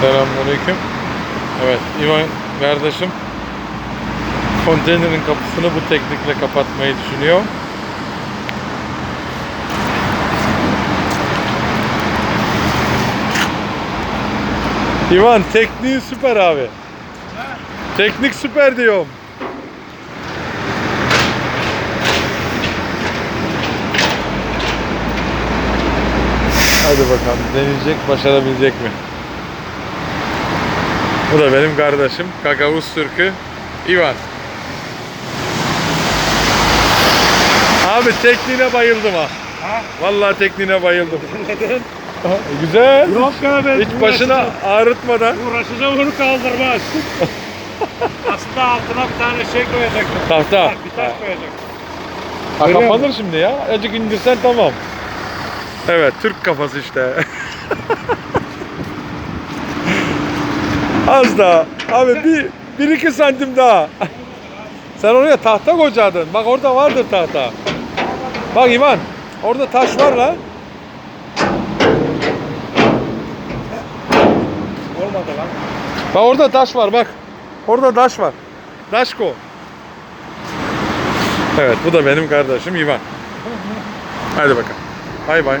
Selamünaleyküm. Evet, İvan kardeşim konteynerin kapısını bu teknikle kapatmayı düşünüyor. İvan tekniği süper abi. Teknik süper diyorum. Hadi bakalım deneyecek, başarabilecek mi? Bu da benim kardeşim Kakavuz Türk'ü İvan. Abi tekniğine bayıldım ha. Ha? Vallahi tekniğine bayıldım. Neden? Güzel. Yok abi. Hiç başına ağrıtmadan. Uğraşacağım onu kaldırmaz. Aslında altına bir tane şey koyacaktım. Tahta. Bir taş koyacaktım. Ha, kapanır şimdi ya. Azıcık indirsen tamam. Evet Türk kafası işte. Az daha. Abi bir, bir iki santim daha. Sen oraya tahta kocaydın. Bak orada vardır tahta. Bak İvan. Orada taş var lan. Olmadı lan. Bak orada taş var bak. Orada taş var. Taşko. Evet bu da benim kardeşim İvan. Hadi bakalım. Bay bay.